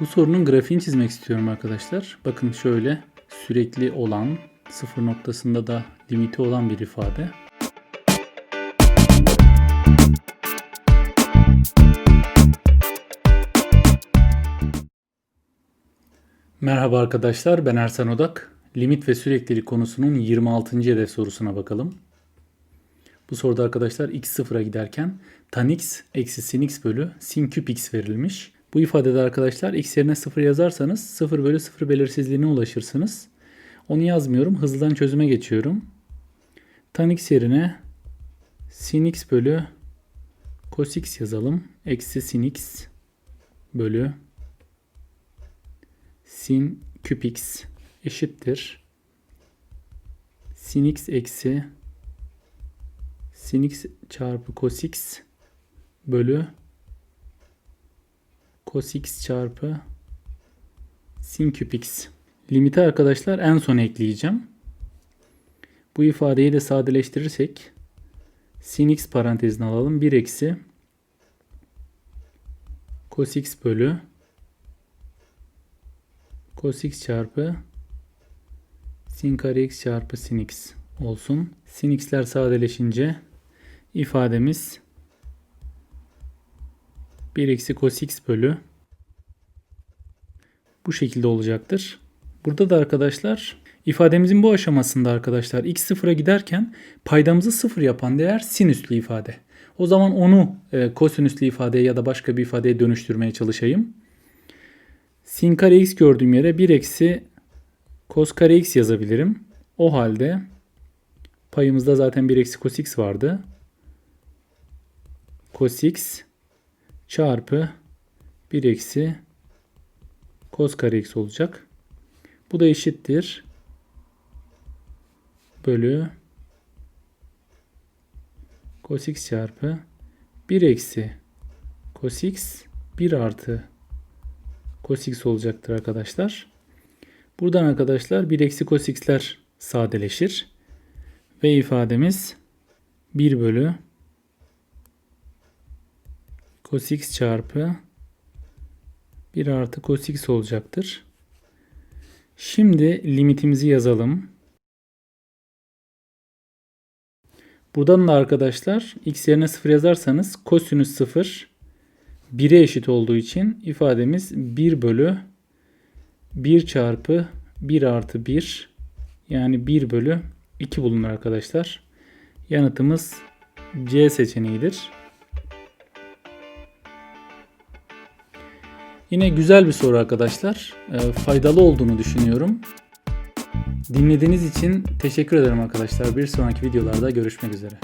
Bu sorunun grafiğini çizmek istiyorum arkadaşlar. Bakın şöyle sürekli olan, sıfır noktasında da limiti olan bir ifade. Merhaba arkadaşlar, ben Ersan Odak. Limit ve süreklilik konusunun 26. hedef sorusuna bakalım. Bu soruda arkadaşlar x sıfıra giderken tan x eksi sin x bölü sin küp x verilmiş. Bu ifadede arkadaşlar x yerine 0 yazarsanız 0 bölü 0 belirsizliğine ulaşırsınız. Onu yazmıyorum. Hızlıdan çözüme geçiyorum. Tan x yerine sin x bölü cos x yazalım. Eksi sin x bölü sin küp x eşittir. Sin x eksi sin x çarpı cos x bölü cos x çarpı sin küp x. Limiti arkadaşlar en son ekleyeceğim. Bu ifadeyi de sadeleştirirsek sin x parantezine alalım. 1 eksi cos x bölü cos x çarpı sin kare x çarpı sin x olsun. Sin x'ler sadeleşince ifademiz 1 eksi cos x bölü bu şekilde olacaktır. Burada da arkadaşlar ifademizin bu aşamasında arkadaşlar x sıfıra giderken paydamızı sıfır yapan değer sinüslü ifade. O zaman onu e, kosinüslü ifadeye ya da başka bir ifadeye dönüştürmeye çalışayım. Sin kare x gördüğüm yere 1 eksi cos kare x yazabilirim. O halde payımızda zaten 1 eksi cos x vardı. Cos x çarpı 1 eksi cos kare x olacak. Bu da eşittir. Bölü cos x çarpı 1 eksi cos x 1 artı cos x olacaktır arkadaşlar. Buradan arkadaşlar 1 eksi cos x'ler sadeleşir. Ve ifademiz 1 bölü cos x çarpı 1 artı cos x olacaktır. Şimdi limitimizi yazalım. Buradan da arkadaşlar x yerine 0 yazarsanız kosinüs 0 1'e eşit olduğu için ifademiz 1 bölü 1 çarpı 1 artı 1 yani 1 bölü 2 bulunur arkadaşlar. Yanıtımız C seçeneğidir. Yine güzel bir soru arkadaşlar. E, faydalı olduğunu düşünüyorum. Dinlediğiniz için teşekkür ederim arkadaşlar. Bir sonraki videolarda görüşmek üzere.